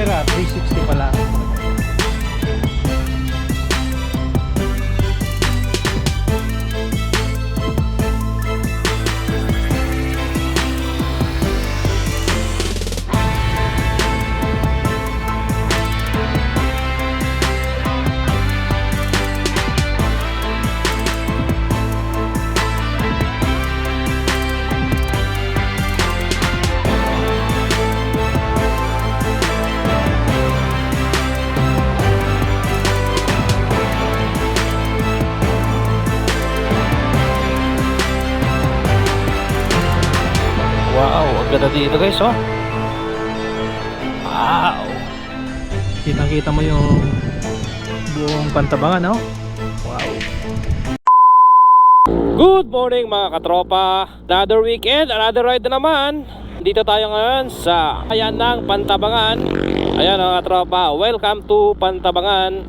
Riviera 360 pala. Ganda dito guys, oh. Wow. Kitang-kita mo yung buong pantabangan, no? Wow. Good morning mga katropa. Another weekend, another ride na naman. Dito tayo ngayon sa Ayan ng Pantabangan. Ayan mga katropa, welcome to Pantabangan.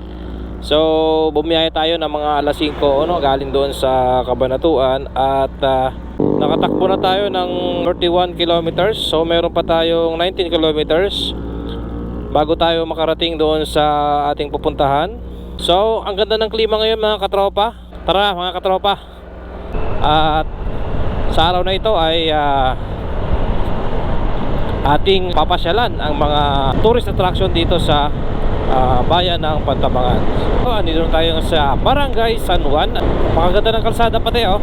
So, bumiyahe tayo ng mga alas 5 no, galing doon sa Kabanatuan at ah, nakatakbo na tayo ng 31 kilometers. So, meron pa tayong 19 kilometers bago tayo makarating doon sa ating pupuntahan. So, ang ganda ng klima ngayon mga katropa. Tara mga katropa. At sa araw na ito ay ah, ating papasyalan ang mga tourist attraction dito sa ah, bayan ng Pantabangan. So, andito tayo sa Barangay San Juan. Pakaganda ng kalsada pati oh.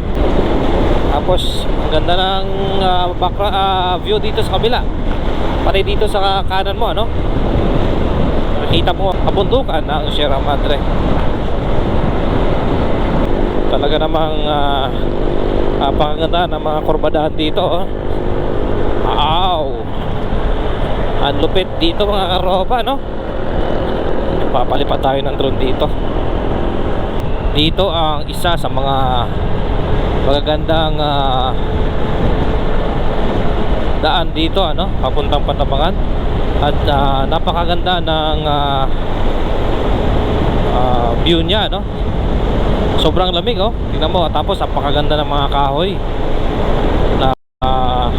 Tapos ang ganda ng ah, backgra- ah, view dito sa kabila. Pati dito sa kanan mo ano. Nakita mo kabundukan ng Sierra Madre. Talaga namang uh, napakaganda ng mga kurbadahan dito oh. Wow! Ang lupit dito mga karopa no? Papalipad tayo ng drone dito Dito ang isa sa mga magagandang ah, daan dito ano papuntang Patabangan at ah, napakaganda ng ah, ah, view niya no sobrang lamig oh. Tingnan mo tapos napakaganda ng mga kahoy na ah,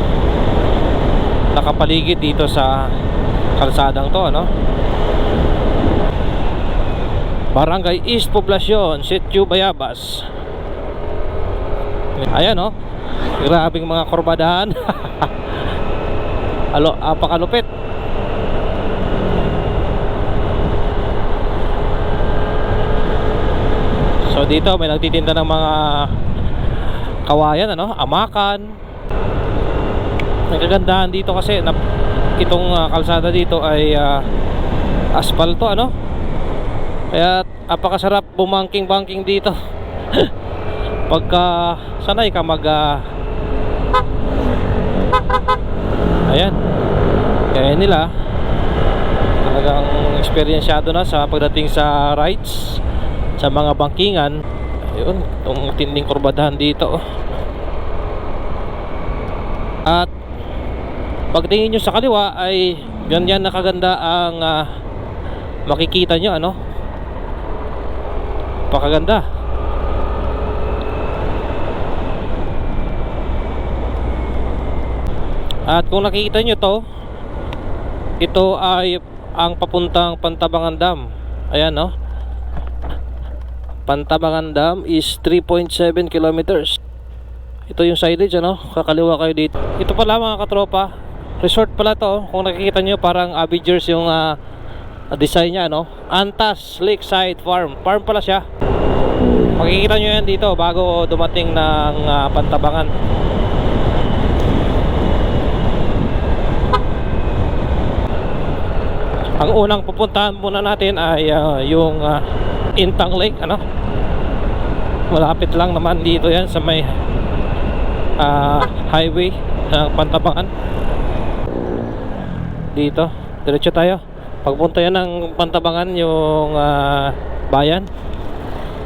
nakapaligid dito sa kalsadang to ano. Barangay East Poblacion Sitio Bayabas ayan oh grabing mga kurbadahan alo apakalupit So dito may nagtitinda ng mga kawayan ano, amakan. Nagkagandahan dito kasi na, itong ah, kalsada dito ay ah, asfalto ano. Kaya apakasarap bumangking-bangking dito. Pagka sanay ka mag ah, Ayan. Kaya nila talagang eksperyensyado na sa pagdating sa rides sa mga bangkingan ayun itong tinding kurbadahan dito oh. at pagtingin nyo sa kaliwa ay ganyan nakaganda ang ah, makikita nyo ano pakaganda at kung nakikita nyo to ito ay ang papuntang Pantabangan Dam ayan no Pantabangan Dam is 3.7 kilometers. Ito yung signage ano, kakaliwa kayo dito. Ito pala mga katropa, resort pala to. Kung nakikita nyo parang Avengers yung ah, design niya ano. Antas Lakeside Farm. Farm pala siya. Makikita nyo yan dito bago dumating ng ah, Pantabangan. Ang unang pupuntahan muna natin ay ah, yung ah, Intang Lake ano. Malapit lang naman dito yan sa may ah, highway ng Pantabangan. Dito, diretso tayo. Pagpunta yan ng Pantabangan yung ah, bayan.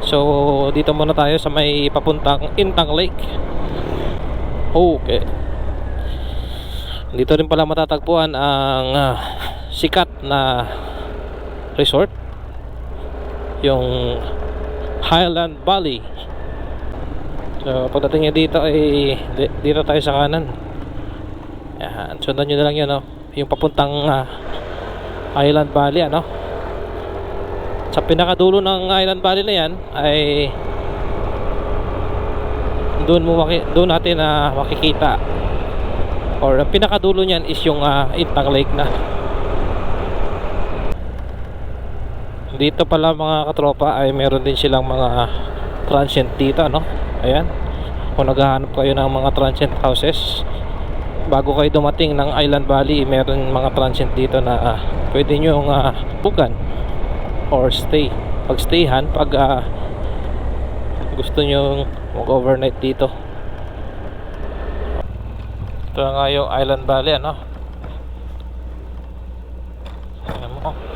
So dito muna tayo sa may papuntang Intang Lake. Okay. Dito rin pala matatagpuan ang ah, sikat na resort yung Highland Valley. So pagdating niya dito ay di- dito tayo sa kanan. Yan sundan nyo na lang yun no? yung papuntang ah, Island Valley ano? Sa pinakadulo ng Island Valley na yan ay doon mo doon natin na makikita. Or ang pinakadulo niyan is yung ah, Intang Lake na dito pala mga katropa ay meron din silang mga transient dito no? Ayan. Kung naghahanap kayo ng mga transient houses bago kayo dumating ng Island Valley meron mga transient dito na ah, pwede nyo uh, bukan or stay. Pag stayhan pag ah, gusto nyo mag overnight dito. Ito nga yung Island Valley ano Tingnan mo ang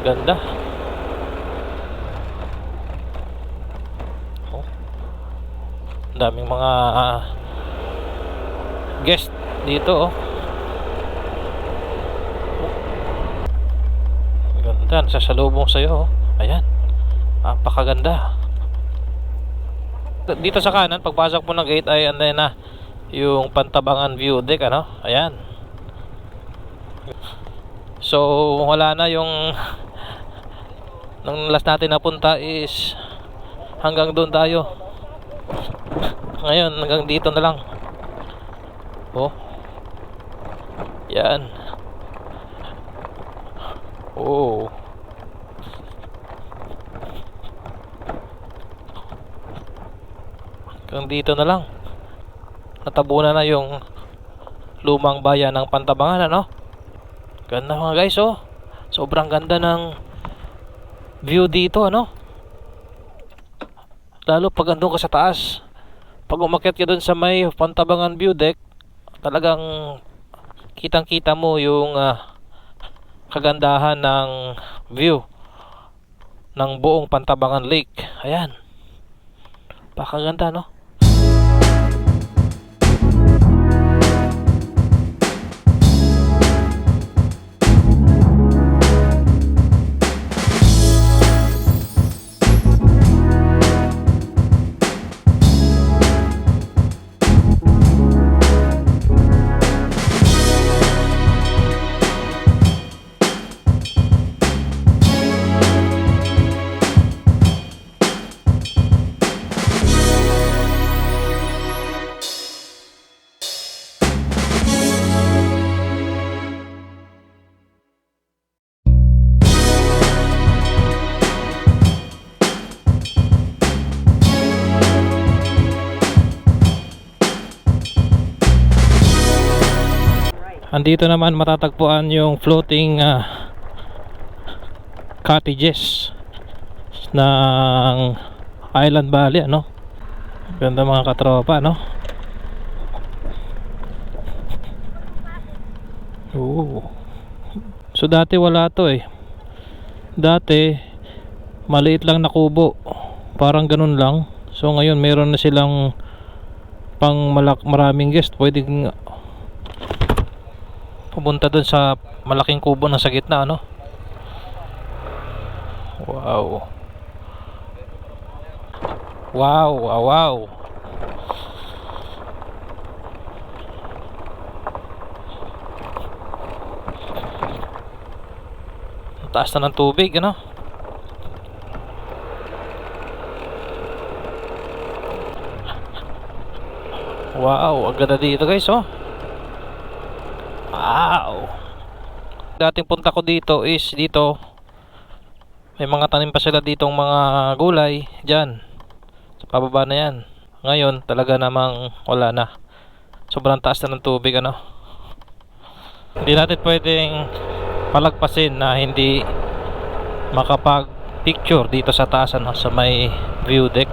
ganda. Oh. Daming mga ah, guest dito oh. Ang ganda nasasalubong sa'yo oh. Ayan. Napakaganda. Dito sa kanan pagpasok mo ng gate ay ano na yung pantabangan view deck ano? Ayan. So wala na yung nung last natin napunta is hanggang doon tayo. Ngayon hanggang dito na lang. Oh. Yan. Oh. Hanggang dito na lang. Natabunan na yung lumang bayan ng Pantabangan ano? Ganda mga guys oh. Sobrang ganda ng view dito ano? Lalo pag andun ka sa taas. Pag umakyat ka dun sa may Pantabangan view deck talagang kitang kita mo yung ah, kagandahan ng view ng buong Pantabangan Lake. Ayan. Pakaganda no Andito naman matatagpuan yung floating ah, cottages ng Island Valley ano. Ganda mga katropa no. Oo. So dati wala to eh. Dati maliit lang na kubo. Parang ganun lang. So ngayon meron na silang pang malak maraming guest pwedeng pumunta dun sa malaking kubo na sa gitna ano? Wow. Wow wow wow. Taas na ng tubig ano? Wow ang ganda dito guys oh Wow! Dating punta ko dito is dito. May mga tanim pa sila ditong mga gulay dyan. Sa pababa na yan. Ngayon talaga namang wala na. Sobrang taas na ng tubig ano? Hindi natin pwedeng palagpasin na hindi makapag picture dito sa taas ano, sa may view deck.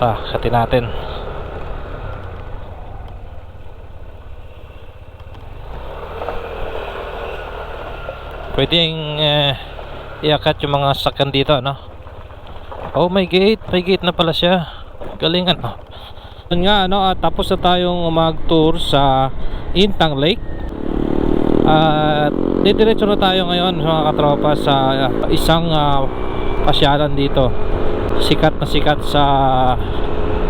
Ah kati natin pwedeng eh, iakat yung mga sakyan dito no? Oh may gate. May gate na pala siya. Galing ano? Yun nga ano at tapos na tayong mag tour sa Intang Lake. At didiretso na tayo ngayon mga katropa sa uh, isang uh, pasyalan dito. Sikat na sikat sa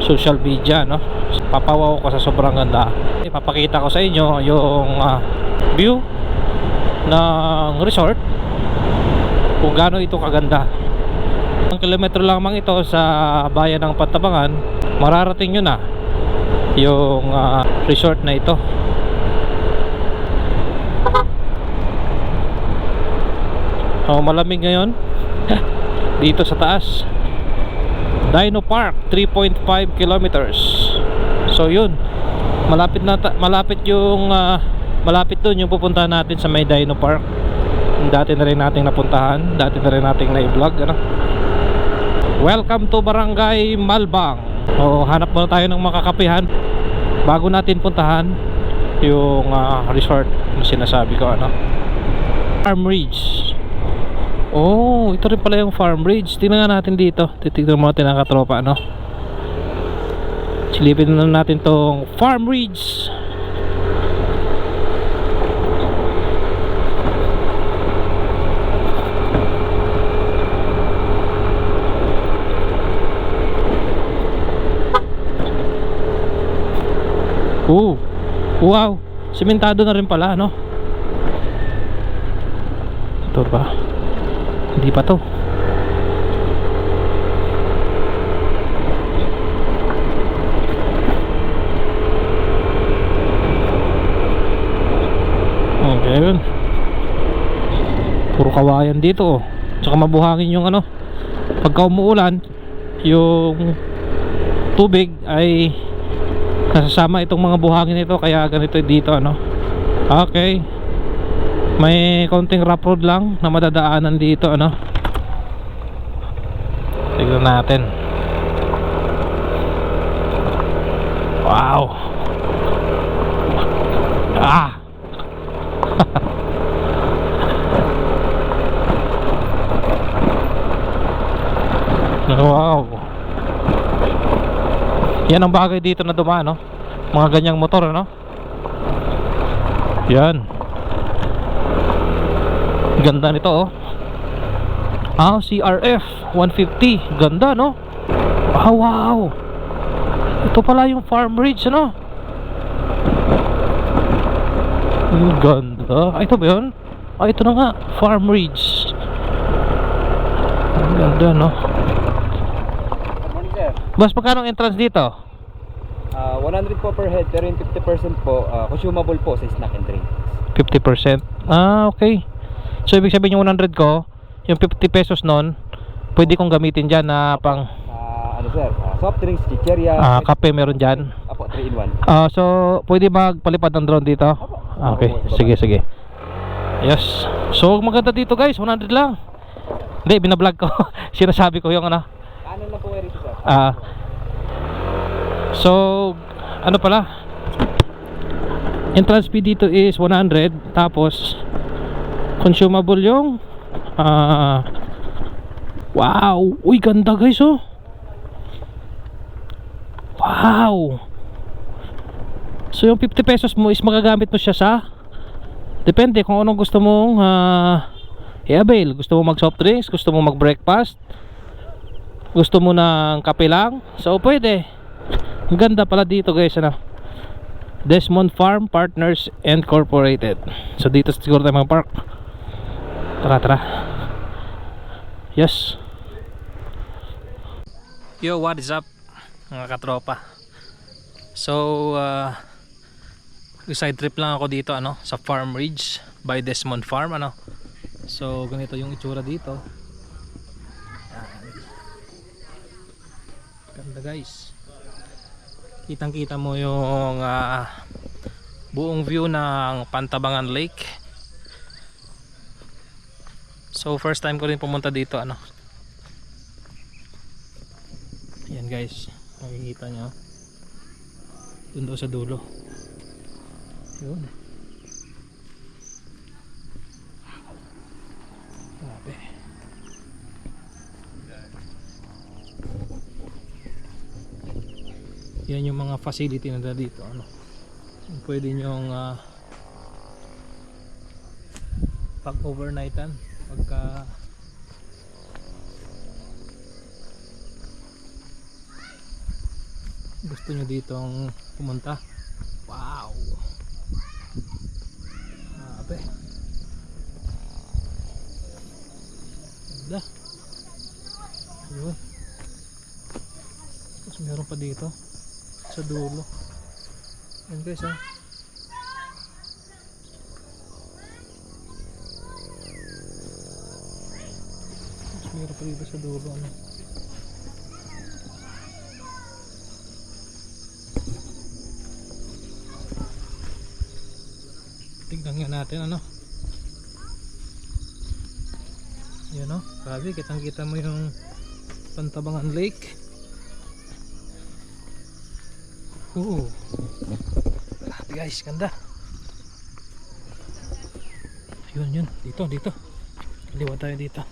social media no? Papawaw ko sa sobrang ganda. Ipapakita ko sa inyo yung uh, view ng resort kung gaano ito kaganda. Ang kilometro lamang ito sa bayan ng Pantabangan mararating nyo na yung ah, resort na ito. Oh, malamig ngayon. Dito sa taas. Dino Park 3.5 kilometers. So yun. Malapit na malapit yung ah, malapit dun yung pupuntahan natin sa may Dino Park dati na rin nating napuntahan dati na rin nating na-vlog ano? welcome to Barangay Malbang o hanap muna tayo ng makakapihan bago natin puntahan yung ah, resort na sinasabi ko ano Farm Ridge Oh, ito rin pala yung farm ridge. Tingnan nga natin dito. Titignan mo natin ang katropa, no? Silipin na natin tong farm ridge. Oh, wow. Simentado na rin pala, no? Ito ba? Hindi pa to. Okay yun. Puro kawayan dito oh. Tsaka mabuhangin yung ano. Pagka umuulan, yung tubig ay nasasama itong mga buhangin nito kaya ganito dito ano. Okay. May konting rough road lang na madadaanan dito ano. Tignan natin. Wow. Ah! Wow yan ang bagay dito na dumaan no mga ganyang motor ano yan Ganda nito oh. Ah, CRF 150. Ganda no? Wow, wow. Ito pala yung Farm Ridge? Ang ganda. Ah, ito ba yun? Ah, ito na nga. Farm Ridge. Ganda no? Boss, magkano ang entrance dito? Ah, 100 po per head pero yung 50% po ah, consumable po sa snack and drink. 50%. Ah, okay. So, ibig sabihin yung 100 ko, yung 50 pesos nun, pwede kong gamitin dyan na pang Ah, ano sir? Ah, soft drinks, chicheria. ah, kape meron dyan. Apo, 3 in 1. Ah, so pwede magpalipad ng drone dito? Ah, Okay, sige sige. Yes. So maganda dito guys, 100 lang. Hindi, binablog ko. Sinasabi ko yung ano. Ano lang po kayo Ah. so ano pala? Entrance fee dito is 100 tapos consumable yung ah Wow, uy ganda guys oh. Wow. So yung 50 pesos mo is magagamit mo siya sa Depende kung anong gusto mong ah, i-avail. Gusto mo mag soft drinks, gusto mo mag breakfast, gusto mo ng kape lang. So pwede. Ang ganda pala dito guys ano. Desmond Farm Partners Incorporated. So dito siguro tayo mag-park. Tara tara. Yes. Yo, what is up mga katropa? So, uh, side trip lang ako dito ano sa Farm Ridge by Desmond Farm ano. So, ganito yung itsura dito. Ganda guys. Kitang-kita mo yung ah, buong view ng Pantabangan Lake. So, first time ko rin pumunta dito ano. Ayan guys, makikita nyo. Daw sa dulo. Yun. Grabe. Yan yung mga facility na dito. Ano? Pwede nyong ah, pag overnightan pagka gusto nyo ditong pumunta wow grabe Ganda. Yun. Tapos meron pa dito. Sa dulo. Yan guys ah. Tapos meron pa dito sa dulo. Ano. Tignan nga natin ano. Yan o. Grabe, kitang kita mo yung Pantabangan Lake. Oo. Grabe guys, ganda. Yun, yun. Dito, dito. Kaliwa tayo dito.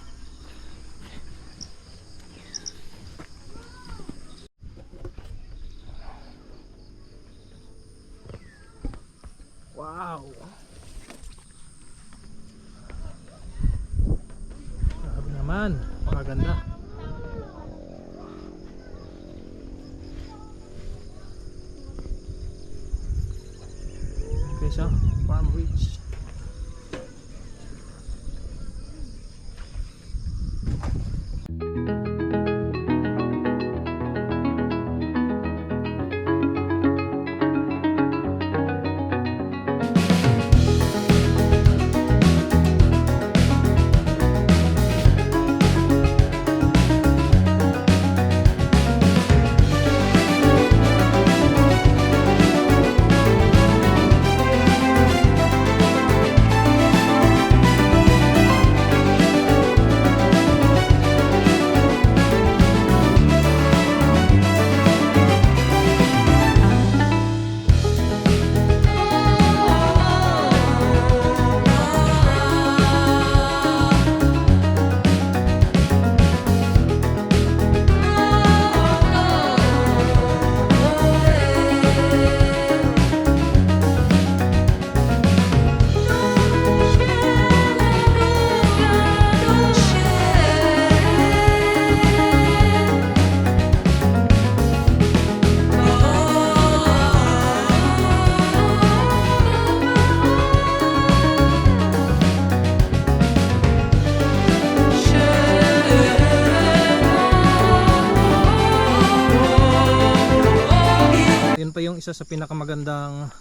Isa sa pinakamagandang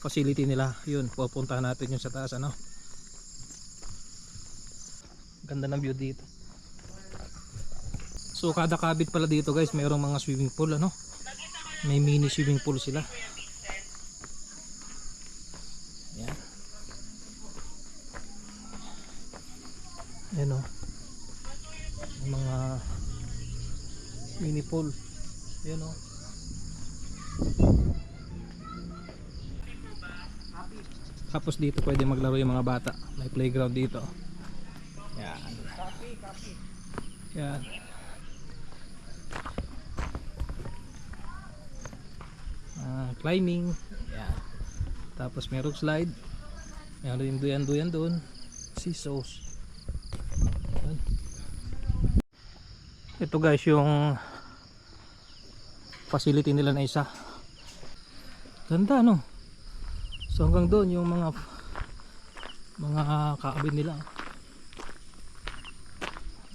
facility nila. Yun, pupuntahan natin yung sa taas ano. Ganda ng view dito. So kada kabit pala dito guys, mayroong mga swimming pool ano. May mini swimming pool sila. Yan. Yan o. May mga mini pool. Yan o. Tapos dito pwede maglaro yung mga bata. May playground dito. Yan. Yan. Ah, climbing. Yan. Tapos may rock slide. Meron yung duyan-duyan doon. Seesaws. Ito guys yung facility nila na isa. Ganda no? So hanggang doon yung mga mga kaabin nila.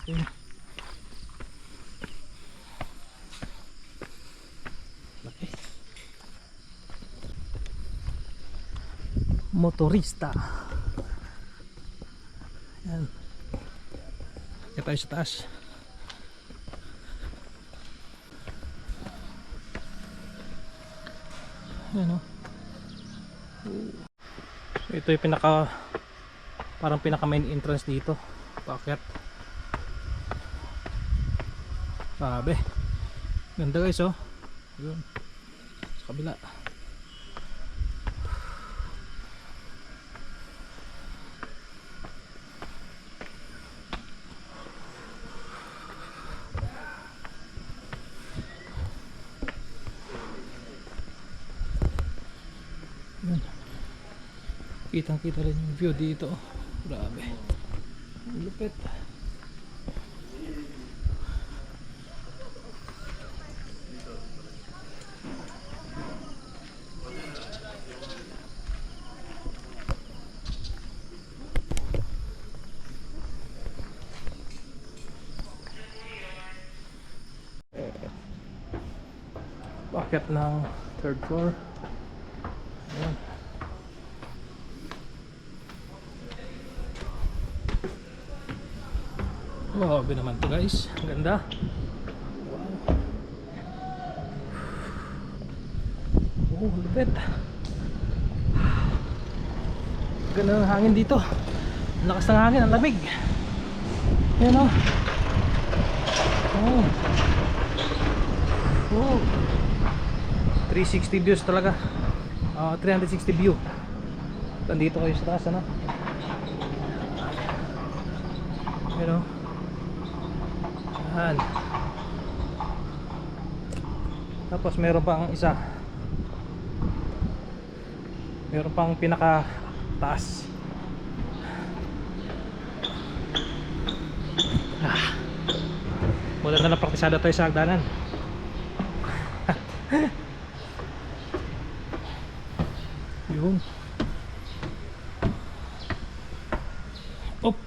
Okay. Laki. Motorista. Yan. Kaya tayo sa taas. Yan o. So ito yung pinaka parang pinaka main entrance dito. Paakyat. Sabi. Ganda guys oh. Yun. Sa kabila. kitang kita rin yung view dito. Grabe. Lupit. Bakit ng third floor. Grabe naman to guys. Ang ganda. Wow. Oh, lupit. Ganda ng hangin dito. Ang Lakas ng hangin, ang lamig. Yan o. Oh. Oh. 360 views talaga. Ah, 360 view. Nandito kayo sa taas, ano? Yan o. Yan. Tapos meron pang isa. Meron pang pinaka taas. Ah. Wala na lang praktisada tayo sa hagdanan. Yun. Op.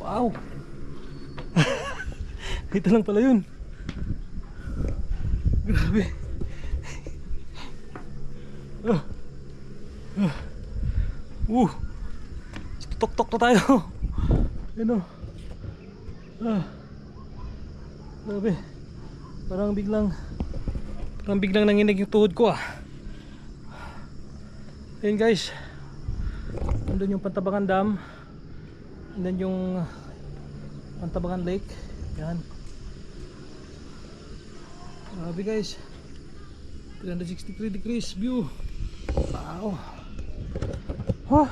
Wow. Dito lang pala yun. Grabe. Ah. Ah. Uh. Tok-tok na tayo. Ano? Ah. Grabe. Parang biglang parang biglang nanginig yung tuhod ko ah. Ayun guys. Nandun yung Pantabangan Dam. Nandun yung Pantabangan Lake. Yan. Grabe guys. 363 degrees view. Wow. Huh.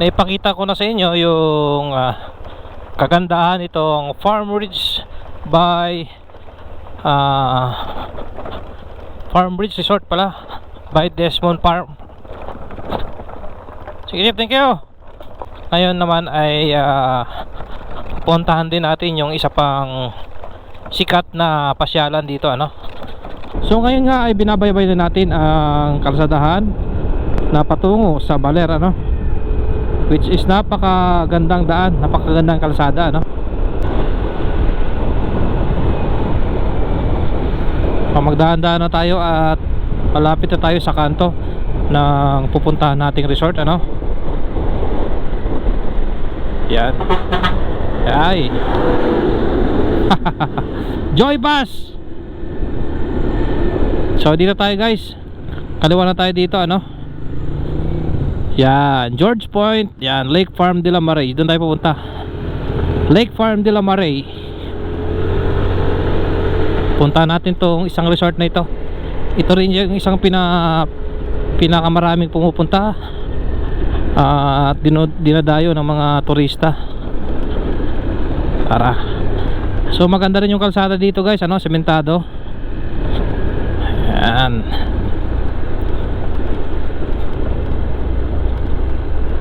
Naipakita ko na sa inyo yung ah, kagandahan itong Farm Ridge by ah, Farm Ridge Resort pala by Desmond Farm. Sige, thank you. Ngayon naman ay ah, puntahan din natin yung isa pang sikat na pasyalan dito ano. So ngayon nga ay binabaybay na natin ang kalsadahan na patungo sa Baler ano which is napakagandang daan, napakagandang kalsada no. So, magdahan-dahan na tayo at malapit na tayo sa kanto ng pupuntahan nating resort ano. Yan. Ay. Joy Bus. So dito tayo guys. Kaliwa na tayo dito ano. Yan, George Point, yan, Lake Farm de la Marais. Doon tayo pupunta. Lake Farm de la Marais. Punta natin tong isang resort na ito. Ito rin yung isang pina pinakamaraming pumupunta ah, at dino, dinadayo ng mga turista. Tara. So maganda rin yung kalsada dito guys, ano, sementado. Yan.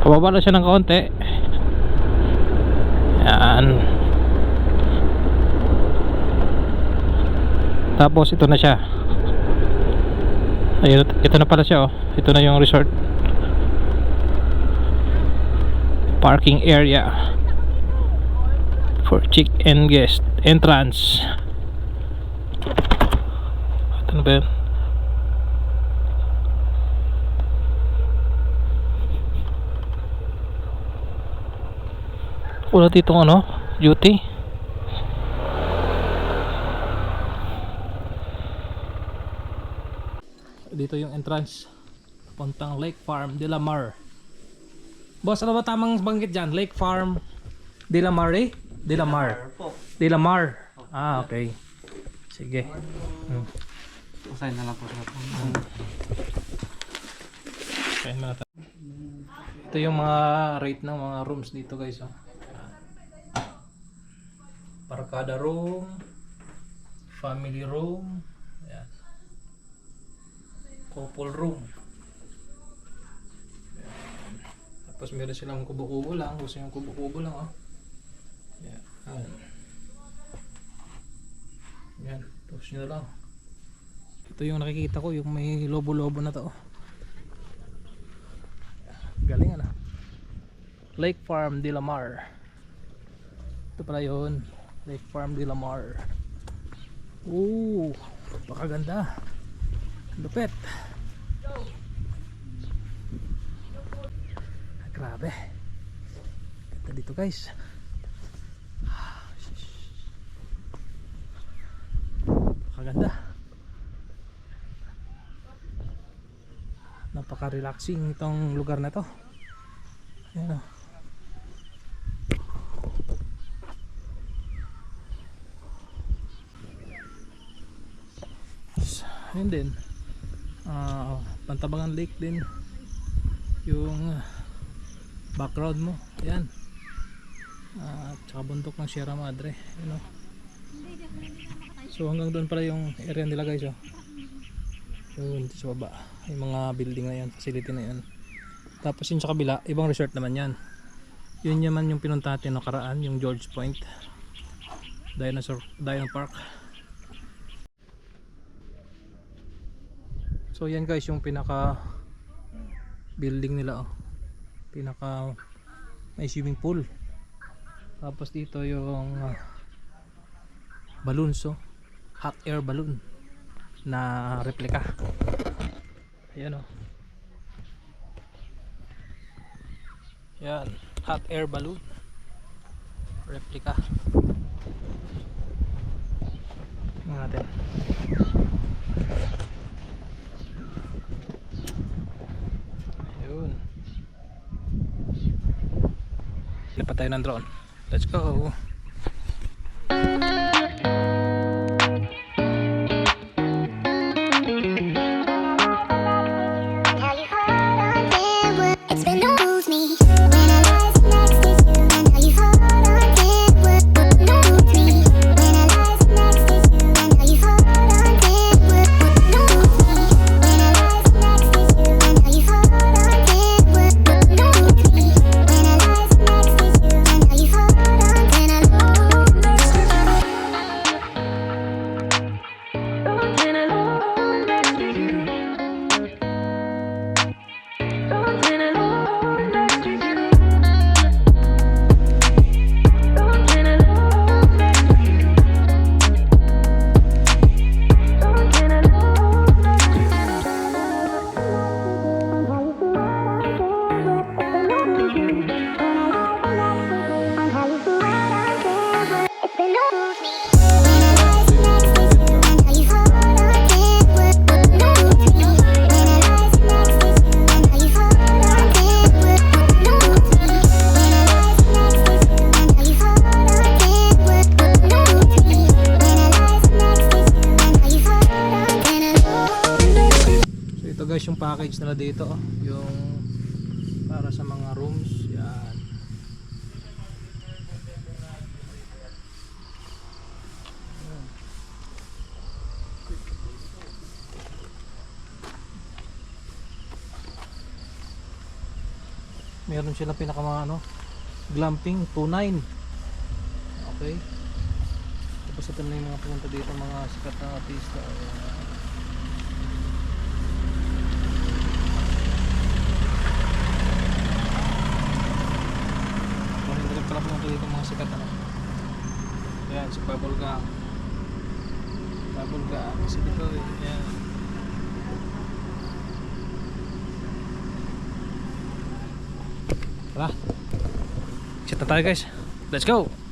Pababa lang siya ng kaunti. Yan. Tapos ito na siya. Ayun, ito na pala siya oh. Ito na yung resort. Parking area for chick and guest entrance. Na ba yun? Wala ditong ano, duty. Dito yung entrance. Puntang Lake Farm de la Mar. Boss, ano ba tamang banggit dyan? Lake Farm de la Mare? De la Mar. De la Mar. Ah, okay. Sige. Hmm. Usahin na lang po sila. Kain muna tayo. Ito yung mga rate ng mga rooms dito guys. Oh. Para kada room, family room, ayan. couple room. Ayan. Tapos meron silang kubo-kubo lang. Gusto yung kubo-kubo lang. Oh. Ayan. Ayan. Ayan. Tapos nyo lang. Ito yung nakikita ko, yung may lobo-lobo na to. Galing ano. Lake Farm de la Mar. Ito pala yun. Lake Farm de la Mar. Ooh, pakaganda. Lupit. Grabe. Ganda dito guys. Pakaganda. Napaka-relaxing itong lugar na to. Ayan o. Ayun din. Ah, Pantabangan Lake din. Yung ah, background mo. Ayan. Ah, tsaka bundok ng Sierra Madre. Ayan o. So hanggang doon pala yung area nila guys oh. Yun, dito sa baba. Yung mga building na yan, facility na yan. Tapos yung sa kabila, ibang resort naman yan. Yun naman yung pinunta natin nakaraan, yung George Point. Dinosaur, Dino Park. So yan guys yung pinaka building nila oh. Pinaka may swimming pool. Tapos dito yung uh, balloons oh. Hot air balloon na replika. Ayan oh. Yan, hot air balloon. Replika. Natin. Ayun. Lipat tayo ng drone. Let's go. Guys yung package nila dito oh. Yung para sa mga rooms. Yan. Meron sila pinaka mga ano, glamping 29. Okay. Tapos ito na yung mga pumunta dito mga sikat na artista. Ayan. Kung hindi rin pala pumunta dito mga sikat ano. Ayan, si Bubble Gang. Bubble Gang. Si dito eh. Ayan. Tara. Exit na tayo guys. Let's go!